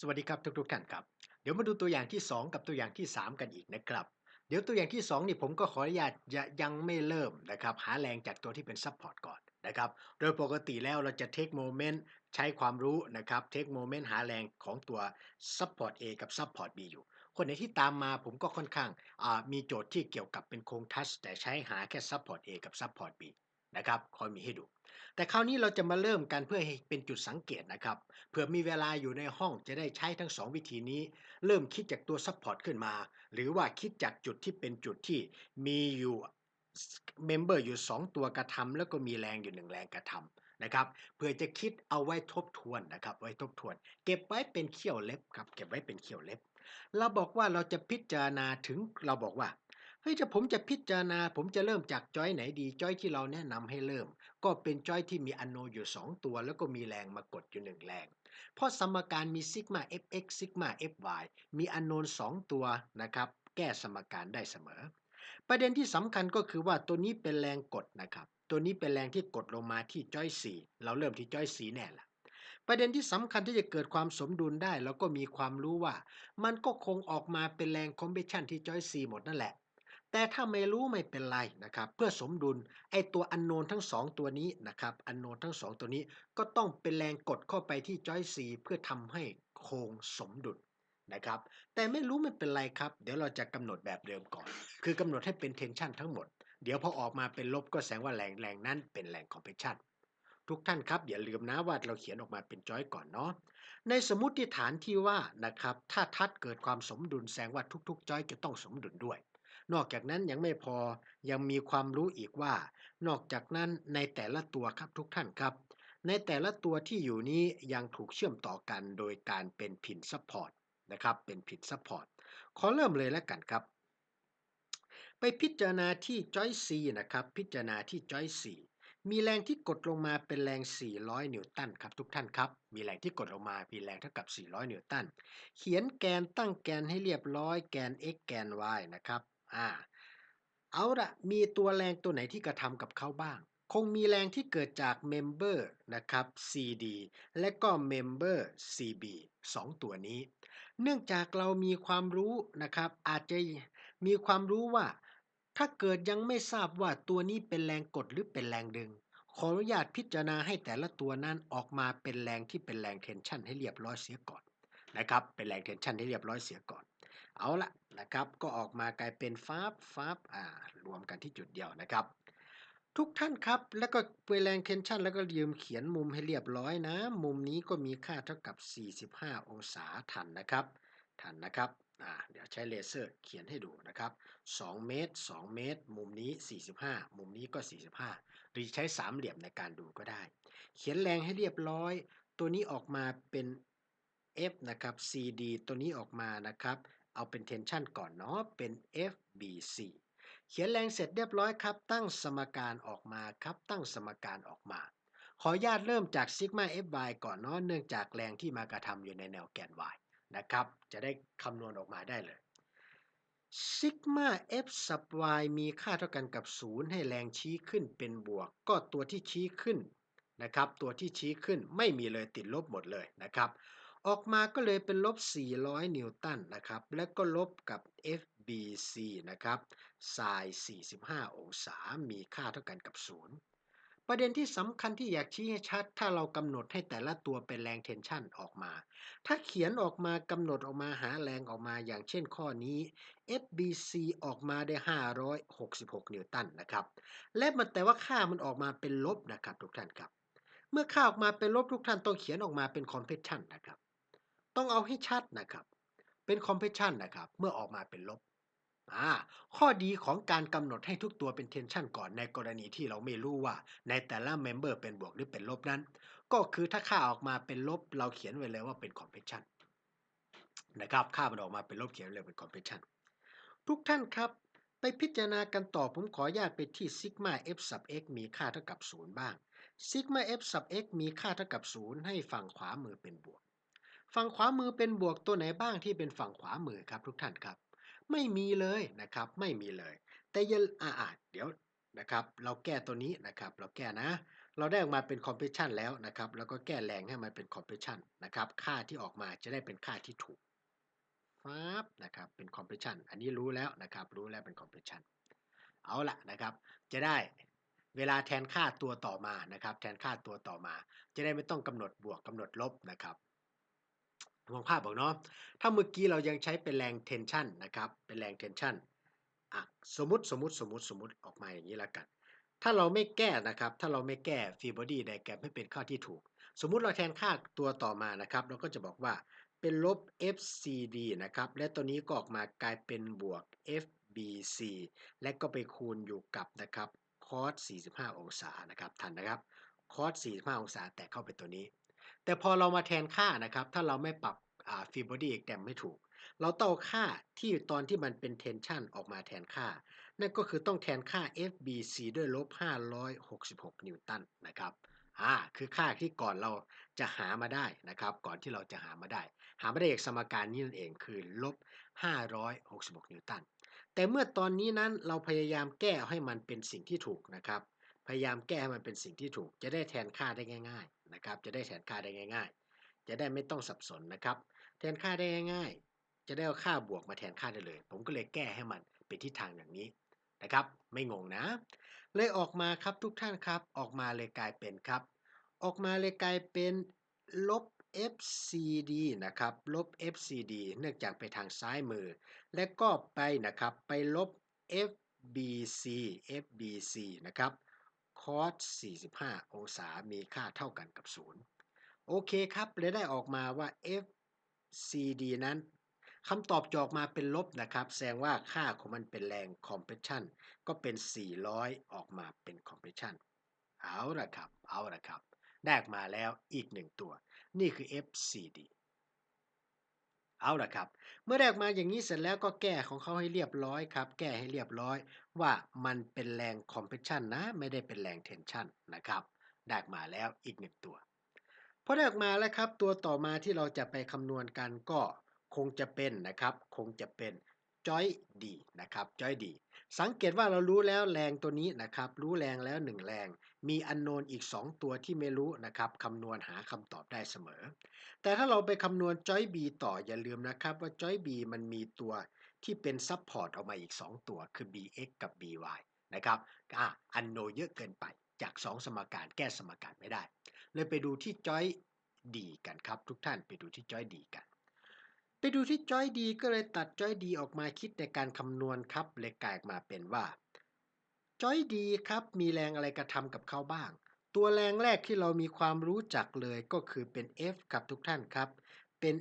สวัสดีครับทุกๆท่านครับ เดี๋ยวมาดูตัวอย่างที่ 2 กับตัวอย่างที่ 3 กันอีกนะครับ เดี๋ยวตัวอย่างที่ 2 นี่ผมก็ขออนุญาตยังไม่เริ่มนะครับ หาแรงจากตัวที่เป็นซัพพอร์ตก่อนนะครับ โดยปกติแล้วเราจะเทคโมเมนต์ใช้ความรู้นะครับเทคโมเมนต์หาแรงของตัวซัพพอร์ต A กับซัพพอร์ต B อยู่ คนไหนที่ตามมาผมก็ค่อนข้างมีโจทย์ที่เกี่ยวกับเป็นโครงทัชแต่ใช้หาแค่ซัพพอร์ต A กับซัพพอร์ต B นะครับคอยมีให้ดู แต่คราวนี้เราจะมาเริ่มกันเพื่อให้เป็นจุดสังเกตนะครับ เผื่อมีเวลาอยู่ในห้องจะได้ใช้ทั้ง 2 วิธีนี้ เริ่มคิดจากตัวซัพพอร์ตขึ้นมา หรือว่าคิดจากจุดที่เป็นจุดที่มีอยู่เมมเบอร์อยู่ 2 ตัวกระทำแล้วก็มีแรงอยู่ 1 แรงกระทำนะครับเพื่อจะคิดเอาไว้ทบทวนนะครับ ไว้ทบทวน เก็บไว้เป็นเขี้ยวเล็บครับ เก็บไว้เป็นเขี้ยวเล็บ เราบอกว่าเราจะพิจารณาถึงเราบอกว่า ฮ้ยถ้าผมจะพิจารณา ผมจะเริ่มจากจอยไหนดี จอยที่เราแนะนำให้เริ่ม ก็เป็นจอยที่มีอโนอยู่ 2 ตัว แล้วก็มีแรงมากดอยู่ 1 แรง เพราะสมการมีซิกมา fx ซิกมา fy มีอโนน2ตัวนะครับแก้สมการได้เสมอ ประเด็นที่สำคัญก็คือว่าตัวนี้เป็นแรงกดนะครับ ตัวนี้เป็นแรงที่กดลงมาที่จอย4เราเริ่มที่จอย4แน่ละประเด็นที่สำคัญที่จะเกิดความสมดุลได้เราก็มีความรู้ว่า มันก็คงออกมาเป็นแรงคอมเพชชันที่จอย4หมดนั่นแหละ แต่ถ้าไม่รู้ไม่เป็นไรนะครับ เพื่อสมดุลไอตัวอันโนนทั้ง 2 ตัวนี้นะครับ อันโนนทั้ง 2 ตัวนี้ก็ต้องเป็นแรงกดเข้าไปที่จอยซีเพื่อทำให้โครงสมดุลนะครับ แต่ไม่รู้ไม่เป็นไรครับ เดี๋ยวเราจะกำหนดแบบเดิมก่อน คือกำหนดให้เป็นเทนชันทั้งหมด เดี๋ยวพอออกมาเป็นลบก็แสดงว่าแรงแรงนั้นเป็นแรงคอมเพรสชันทุกท่านครับอย่าลืมนะว่าเราเขียนออกมาเป็นจอยก่อนเนาะในสมมติฐานที่ว่านะครับถ้าทัดเกิดความสมดุลแสดงว่าทุก ๆ จอยจะต้องสมดุลด้วย นอกจากนั้นยังไม่พอยังมีความรู้อีกว่า นอกจากนั้นในแต่ละตัวครับทุกท่านครับ ในแต่ละตัวที่อยู่นี้ยังถูกเชื่อมต่อกันโดยการเป็นพินซัพพอร์ตนะครับ เป็นพินซัพพอร์ตขอเริ่มเลยแล้วกันครับ ไปพิจารณาที่จอยซีนะครับ พิจารณาที่จอยซีมีแรงที่กดลงมาเป็นแรง 400 นิวตันครับทุกท่านครับ มีแรงที่กดลงมามีแรงเท่ากับ 400 นิวตัน เขียนแกนตั้งแกนให้เรียบร้อยแกน x แกน y นะครับ อ่า เอาละมีตัวแรงตัวไหนที่กระทำกับเขาบ้าง คงมีแรงที่เกิดจากเมมเบอร์นะครับ CD และก็เมมเบอร์ CB 2 ตัวนี้ เนื่องจากเรามีความรู้นะครับ อาจจะมีความรู้ว่า ถ้าเกิดยังไม่ทราบว่าตัวนี้เป็นแรงกดหรือเป็นแรงดึง ขออนุญาตพิจารณาให้แต่ละตัวนั้นออกมาเป็นแรงที่เป็นแรงเทนชันให้เรียบร้อยเสียก่อนนะครับ เป็นแรงเทนชันให้เรียบร้อยเสียก่อน เอาละนะครับ ก็ออกมากลายเป็นฟาบฟาบอ่ารวมกันที่จุดเดียวนะครับ ทุกท่านครับ แล้วก็เปแรงเทนชันแล้วก็ยืมเขียนมุมให้เรียบร้อยนะ มุมนี้ก็มีค่าเท่ากับ 45 องศาทันนะครับ ทันนะครับอ่าเดี๋ยวใช้เลเซอร์เขียนให้ดูนะครับ 2 เมตร 2 เมตร มุมนี้ 45 มุมนี้ก็ 45 หรือใช้สามเหลี่ยมในการดูก็ได้ เขียนแรงให้เรียบร้อย ตัวนี้ออกมาเป็น F นะครับ CD ตัวนี้ออกมานะครับ เอาเป็น tension ก่อนเนาะ เป็น FBC เขียนแรงเสร็จเรียบร้อยครับ ตั้งสมการออกมาครับ ตั้งสมการออกมา ขออนุญาตเริ่มจากซิกมา FY ก่อนเนาะ เนื่องจากแรงที่มากระทำอยู่ในแนวแกน Y นะครับ จะได้คำนวณออกมาได้เลยซิกมา F sub y มีค่าเท่ากันกับ 0 ให้แรงชี้ขึ้นเป็นบวก ก็ตัวที่ชี้ขึ้นนะครับ ตัวที่ชี้ขึ้นไม่มีเลยติดลบหมดเลยนะครับ ออกมาก็เลยเป็นลบ 400 นิวตันนะครับ แล้วก็ลบกับ FBC นะครับ sin 45 องศา มีค่าเท่ากันกับ 0 ประเด็นที่สำคัญที่อยากชี้ให้ชัด ถ้าเรากำหนดให้แต่ละตัวเป็นแรงเทนชันออกมา ถ้าเขียนออกมากำหนดออกมาหาแรงออกมาอย่างเช่นข้อนี้ FBC ออกมาได้ 566 นิวตันนะครับ และมันแต่ว่าค่ามันออกมาเป็นลบนะครับทุกท่านครับ เมื่อค่าออกมาเป็นลบทุกท่านต้องเขียนออกมาเป็นคอมเพชชันนะครับ ต้องเอาให้ชัดนะครับ เป็นคอมเพชชันนะครับ เมื่อออกมาเป็นลบข้อดีของการกำหนดให้ทุกตัวเป็นเทนชันก่อนในกรณีที่เราไม่รู้ว่า ในแต่ละเมมเบอร์เป็นบวกหรือเป็นลบนั้น ก็คือถ้าค่าออกมาเป็นลบ เราเขียนไว้เลยว่าเป็นคอมเพชชันนะครับ ค่ามันออกมาเป็นลบเขียนเลยเป็นคอมเพชชันทุกท่านครับ ไปพิจารณากันต่อผมขออนุญาตไปที่ซิกมา f sub x มีค่าเท่ากับ 0 บ้างซิกมา f sub x มีค่าเท่ากับ 0 ให้ฝั่งขวามือเป็นบวก ฝั่งขวามือเป็นบวกตัวไหนบ้างที่เป็นฝั่งขวามือครับทุกท่านครับ ไม่มีเลยนะครับไม่มีเลย แต่ยังอ่าเดี๋ยวนะครับ เราแก้ตัวนี้นะครับ เราแก้นะ เราได้ออกมาเป็น compression แล้วนะครับ แล้วก็แก้แรงให้มันเป็น compression นะครับ ค่าที่ออกมาจะได้เป็นค่าที่ถูกฟับนะครับ เป็น compression อันนี้รู้แล้วนะครับ รู้แล้วเป็น compression เอาละนะครับ จะได้เวลาแทนค่าตัวต่อมานะครับ แทนค่าตัวต่อมา จะได้ไม่ต้องกำหนดบวกกำหนดลบนะครับ มองภาพบอกเนาะ ถ้าเมื่อกี้เรายังใช้เป็นแรง tension นะครับ เป็นแรง tension อะสมมติสมมติสมมติสมมติออกมาอย่างนี้ล้วกัน ถ้าเราไม่แก้นะครับ ถ้าเราไม่แก้ฟรีบอดี้ไดแกรมให้เป็นค่าที่ถูก สมมุติเราแทนค่าตัวต่อมานะครับ เราก็จะบอกว่าเป็นลบ FCD นะครับ และตัวนี้ก็ออกมากลายเป็นบวก FBC และก็ไปคูณอยู่กับนะครับ cos 45 องศานะครับ ทันนะครับ cos 45 องศา แตะเข้าไปตัวนี้ แต่พอเรามาแทนค่านะครับ ถ้าเราไม่ปรับฟีบอดี้แกรมไม่ถูก เราต้องเอาค่าที่ตอนที่มันเป็น tension ออกมาแทนค่า นั่นก็คือต้องแทนค่า FBC ด้วยลบ 566 นิวตันนะครับอ่าคือค่าที่ก่อนเราจะหามาได้นะครับ ก่อนที่เราจะหามาได้ หามาได้จากสมการนี้นั่นเองคือลบ 566 นิวตัน แต่เมื่อตอนนี้นั้นเราพยายามแก้ให้มันเป็นสิ่งที่ถูกนะครับ พยายามแก้ให้มันเป็นสิ่งที่ถูก จะได้แทนค่าได้ง่าย ๆนะครับ จะได้แทนค่าได้ง่าย ๆ จะได้ไม่ต้องสับสนนะครับ แทนค่าได้ง่ายๆ จะได้เอาค่าบวกมาแทนค่าได้เลย ผมก็เลยแก้ให้มันเป็นทิศทางอย่างนี้นะครับ ไม่งงนะ เลยออกมาครับทุกท่านครับ ออกมาเลยกลายเป็นครับ ออกมาเลยกลายเป็นลบ FCD นะครับ ลบ FCD เนื่องจากไปทางซ้ายมือ และก็ไปนะครับ ไปลบ FBC FBC นะครับ cos 45 องศามีค่าเท่ากันกับ 0 โอเคครับเลยได้ออกมาว่า FCD นั้นคำตอบจอกมาเป็นลบนะครับ แสดงว่าค่าของมันเป็นแรง compression ก็เป็น 400 ออกมาเป็น compression เอาละครับ เอาละครับ ได้มาแล้วอีกหนึ่งตัว นี่คือ FCD เอาละครับ เมื่อแดกมาอย่างนี้เสร็จแล้วก็แก้ของเขาให้เรียบร้อยครับ แก้ให้เรียบร้อย ว่ามันเป็นแรงคอมเพรสชันนะ ไม่ได้เป็นแรงเทนชันนะครับ ได้ออกมาแล้วอีกหนึ่งตัวพอได้ออกมาแล้วครับตัวต่อมาที่เราจะไปคำนวณกันก็คงจะเป็นนะครับ คงจะเป็นจอยดีนะครับจอยดี สังเกตว่าเรารู้แล้วแรงตัวนี้นะครับ รู้แรงแล้ว 1 แรง มีอันโนนอีก 2 ตัวที่ไม่รู้นะครับคำนวณหาคำตอบได้เสมอ แต่ถ้าเราไปคำนวณจอยบีต่ออย่าลืมนะครับ ว่าจอยบีมันมีตัวที่เป็นซับพอร์ตออกมาอีก 2 ตัวคือ bx กับ by นะครับอะอันโนเยอะเกินไปจาก 2 สมการแก้สมการไม่ได้ เลยไปดูที่จอยดีกันครับ ทุกท่านไปดูที่จอยดีกัน ไปดูที่จอยดีก็เลยตัดจอยดีออกมาคิดในการคำนวณครับ เลยกลายมาเป็นว่าจอยดีครับมีแรงอะไรกระทำกับเขาบ้าง ตัวแรงแรกที่เรามีความรู้จักเลยก็คือเป็น F ครับทุกท่านครับ เป็น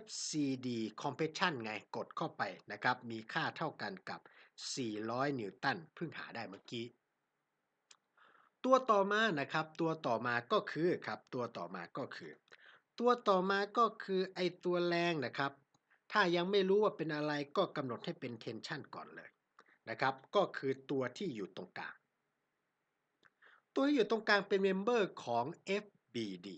FCD compression ไงกดเข้าไปนะครับ มีค่าเท่ากันกับ 400 นิวตันเพิ่งหาได้เมื่อกี้ตัวต่อมานะครับ ตัวต่อมาก็คือครับ ตัวต่อมาก็คือ ตัวต่อมาก็คือไอตัวแรงนะครับ ถ้ายังไม่รู้ว่าเป็นอะไรก็กำหนดให้เป็น tension ก่อนเลยนะครับ ก็คือตัวที่อยู่ตรงกลาง ตัวที่อยู่ตรงกลางเป็นเมมเบอร์ของ FBD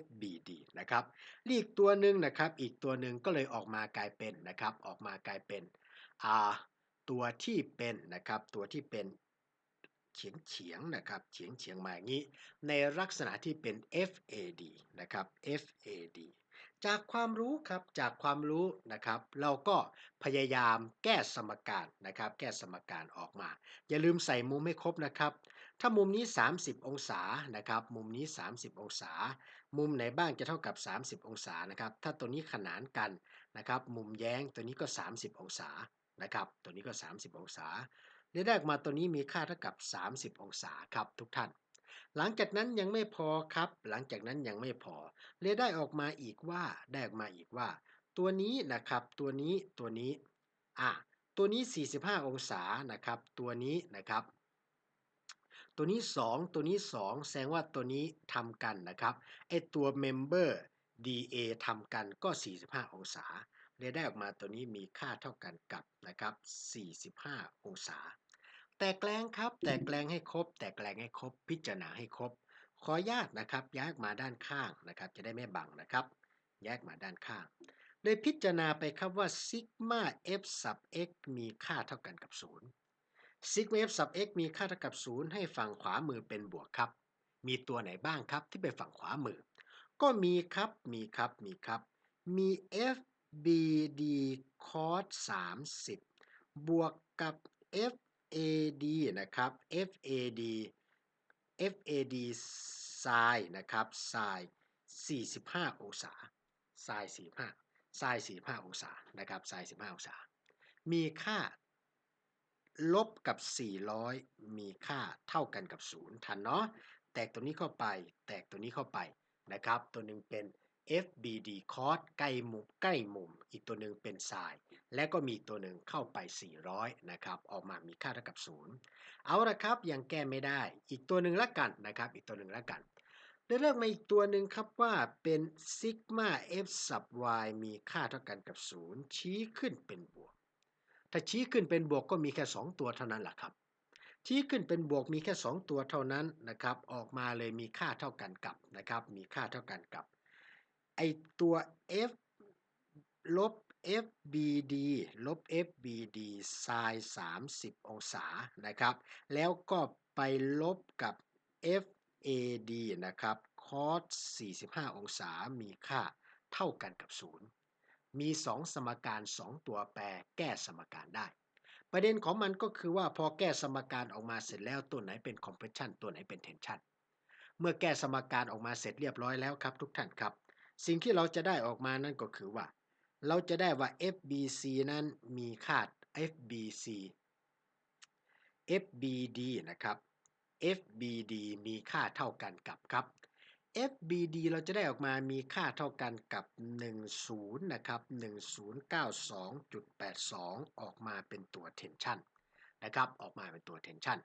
FBD นะครับอีกตัวหนึ่งนะครับ อีกตัวหนึ่งก็เลยออกมากลายเป็นนะครับ ออกมากลายเป็นตัวที่เป็นนะครับ ตัวที่เป็น เฉียงเฉียงนะครับเฉียงเฉียงมาอย่างนี้ ในลักษณะที่เป็น FAD นะครับ FAD จากความรู้ครับจากความรู้นะครับ เราก็พยายามแก้สมการนะครับ แก้สมการออกมา อย่าลืมใส่มุมให้ครบนะครับ ถ้ามุมนี้ 30 องศานะครับ มุมนี้ 30 องศา มุมไหนบ้างจะเท่ากับ 30 องศานะครับ ถ้าตัวนี้ขนานกันนะครับ มุมแย้งตัวนี้ก็ 30 องศานะครับ ตัวนี้ก็ 30 องศา ได้ได้มาตัวนี้มีค่าเท่ากับ 30 องศาครับทุกท่าน หลังจากนั้นยังไม่พอครับ หลังจากนั้นยังไม่พอเลยได้ออกมาอีกว่าได้ออกมาอีกว่า ตัวนี้นะครับ ตัวนี้ตัวนี้อะตัวนี้ 45 องศานะครับ ตัวนี้นะครับ ตัวนี้ 2 ตัวนี้ 2 แสดงว่าตัวนี้ทำกันนะครับไอตัวเมมเบอร์ DA ทำกันก็ 45 องศาเลยได้ออกมาตัวนี้มีค่าเท่ากันกับนะครับ 45 องศา แต่แกลงครับ แต่แกลงให้ครบ แต่แกลงให้ครบ พิจารณาให้ครบ ขอญาตนะครับย้ายมาด้านข้างนะครับ จะได้ไม่บังนะครับ แยกมาด้านข้างเลยพิจารณาไปครับว่าซิกมา f sub x มีค่าเท่ากันกับ0 sigma f sub x มีค่าเท่ากับ 0 ให้ฝั่งขวามือเป็นบวกครับ มีตัวไหนบ้างครับที่เป็นฝั่งขวามือ ก็มีครับ มีครับ มีครับ มี f b d cos 30 บวกกับ f a d นะครับ f a d f a d sin นะครับ sin 45 องศา sin 45 sin 45 องศานะครับ sin 45 องศา มีค่าลบกับ 400 มีค่าเท่ากันกับ 0 ทันเนาะ แตกตัวนี้เข้าไป แตกตัวนี้เข้าไปนะครับ ตัวหนึ่งเป็น FBD cos ใกล้มุมใกล้มุม อีกตัวหนึ่งเป็น sin และก็มีตัวหนึ่งเข้าไป 400 นะครับ ออกมามีค่าเท่ากับ 0 เอาละครับยังแก้ไม่ได้ อีกตัวหนึ่งละกันนะครับ อีกตัวหนึ่งละกันเลือกมาอีกตัวหนึ่งครับว่าเป็นซิกมา f sub y มีค่าเท่ากันกับ 0 ชี้ขึ้นเป็นบวก ถ้าชี้ขึ้นเป็นบวกก็มีแค่ 2 ตัวเท่านั้นแหละครับ ชี้ขึ้นเป็นบวกมีแค่ 2 ตัวเท่านั้นนะครับ ออกมาเลยมีค่าเท่ากันกับนะครับ มีค่าเท่ากันกับ ไอตัว f ลบ fbd ลบ fbd sin 30 องศานะครับ แล้วก็ไปลบกับ FAD นะครับ cos 45 องศามีค่าเท่ากันกับ 0 มี 2 สมการ 2 ตัวแปรแก้สมการได้ ประเด็นของมันก็คือว่าพอแก้สมการออกมาเสร็จแล้วตัวไหนเป็น compression ตัวไหนเป็น tension เมื่อแก้สมการออกมาเสร็จเรียบร้อยแล้วครับทุกท่านครับ สิ่งที่เราจะได้ออกมานั่นก็คือว่า เราจะได้ว่า FBC นั้นมีค่า FBC FBD นะครับ FBD มีค่าเท่ากันกับครับ FBD เราจะได้ออกมามีค่าเท่ากันกับ 10 นะครับ 1092.82 ออกมาเป็นตัว tension นะครับ ออกมาเป็นตัว tension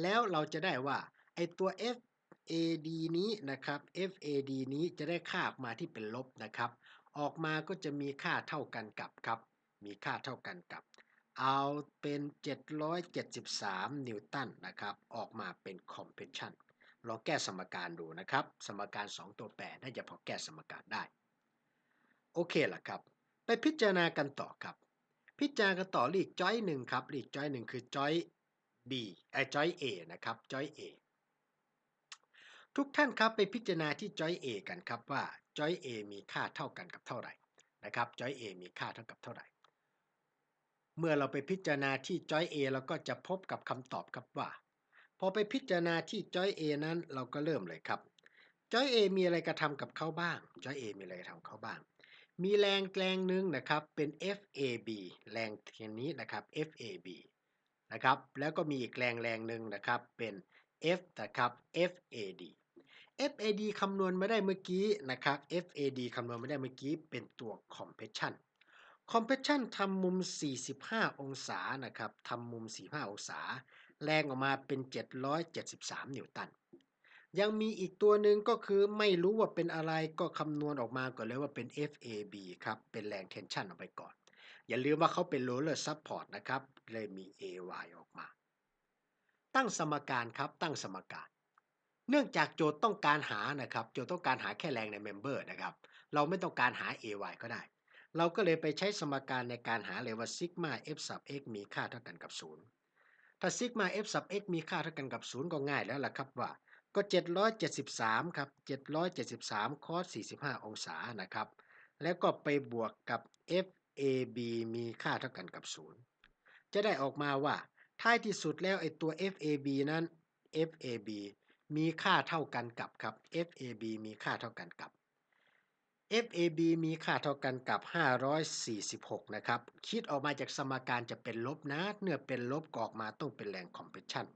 แล้วเราจะได้ว่าไอตัว FAD นี้นะครับ FAD นี้จะได้ค่าออกมาที่เป็นลบนะครับ ออกมาก็จะมีค่าเท่ากันกับครับ มีค่าเท่ากันกับ เอาเป็น 773 นิวตันนะครับ ออกมาเป็น compression ลองแก้สมการดูนะครับ สมการ 2 ตัวแปรน่าจะพอแก้สมการได้ โอเคล่ะครับ ไปพิจารณากันต่อครับ พิจารณากันต่อลีกจอยหนึ่งครับลีกจอยหนึ่งคือจอย B ไอจอย A นะครับจอย A ทุกท่านครับไปพิจารณาที่จอย A กันครับว่าจอย A มีค่าเท่ากันกับเท่าไหร่นะครับจอย A มีค่าเท่ากับเท่าไหร่ เมื่อเราไปพิจารณาที่จอย A เราก็จะพบกับคำตอบครับว่า พอไปพิจารณาที่จอย A นั้นเราก็เริ่มเลยครับจอย A มีอะไรกระทำกับเขาบ้างจอย A มีอะไรกระทำเขาบ้าง มีแรงแรงหนึ่งนะครับเป็น FAB แรงเทียนนี้นะครับ FAB นะครับแล้วก็มีอีกแรงแรงหนึ่งนะครับเป็น F นะครับ FAD FAD คำนวณมาได้เมื่อกี้นะครับ FAD คำนวณมาได้เมื่อกี้เป็นตัว compression compression ทำมุม 45 องศานะครับทำมุม 45 องศา แรงออกมาเป็น 773 นิวตัน ยังมีอีกตัวหนึ่งก็คือไม่รู้ว่าเป็นอะไรก็คำนวณออกมาก่อนเลยว่าเป็น FAB ครับ เป็นแรง tension ออกไปก่อน อย่าลืมว่าเขาเป็น roller support นะครับ เลยมี AY ออกมา ตั้งสมการครับ ตั้งสมการ เนื่องจากโจทย์ต้องการหานะครับ โจทย์ต้องการหาแค่แรงในเมมเบอร์นะครับ เราไม่ต้องการหา AY ก็ได้ เราก็เลยไปใช้สมการในการหาเลยว่าซิกมา f sub x มีค่าเท่ากันกับ 0 ถ้าซิกมา f sub x มีค่าเท่ากันกับ 0 ก็ง่ายแล้วล่ะครับว่า ก็ 773 ครับ 773 cos 45 องศานะครับ แล้วก็ไปบวกกับ FAB มีค่าเท่ากันกับ 0 จะได้ออกมาว่าท้ายที่สุดแล้วไอ้ตัว FAB นั้น FAB มีค่าเท่ากันกับครับ FAB มีค่าเท่ากันกับ FAB มีค่าเท่ากันกับ 546 นะครับ คิดออกมาจากสมการจะเป็นลบนะเนื่อเป็นลบก็ออกมาต้องเป็นแรงคอมเพรสชัน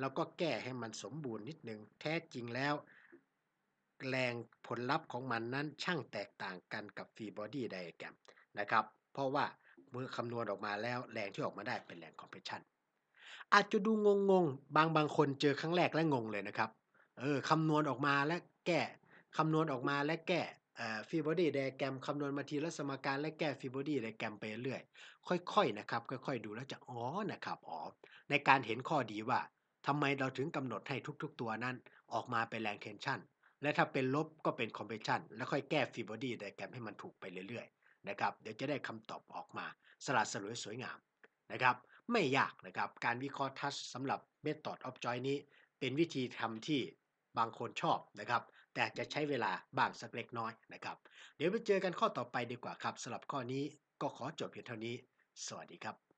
แล้วก็แก้ให้มันสมบูรณ์นิดนึง แท้จริงแล้ว แรงผลลัพธ์ของมันนั้นช่างแตกต่างกันกับฟรีบอดี้ไดอะแกรมนะครับ เพราะว่าเมื่อคำนวณออกมาแล้วแรงที่ออกมาได้เป็นแรงคอมเพรสชันอาจจะดูงงๆ บางบางคนเจอครั้งแรกและงงเลยนะครับ เออคำนวณออกมาและแก้คำนวณออกมาและแก้ฟีบอดี้ไดแกรมคำนวณมาทีละสมการและแก้ฟีบอดี้ไดแกรมไปเรื่อยค่อยๆนะครับ ค่อยๆ ดูแล้วจะอ๋อนะครับอ๋อในการเห็นข้อดีว่าทำไมเราถึงกำหนดให้ทุกๆ ตัวนั้นออกมาเป็นแรงเทนชันและถ้าเป็นลบก็เป็นคอมเพรสชันแล้วค่อยแก้ฟีบอดี้ไดแกรมให้มันถูกไปเรื่อยๆนะครับเดี๋ยวจะได้คำตอบออกมาสลัดสลวยสวยงามนะครับ ไม่ยากนะครับ การวิเคราะห์ทัชสำหรับ Method of Choice นี้ เป็นวิธีทำที่ บางคนชอบนะครับ แต่จะใช้เวลาบ้างสักเล็กน้อยนะครับ เดี๋ยวไปเจอกันข้อต่อไปดีกว่าครับสำหรับข้อนี้ก็ขอจบเพียงเท่านี้ สวัสดีครับ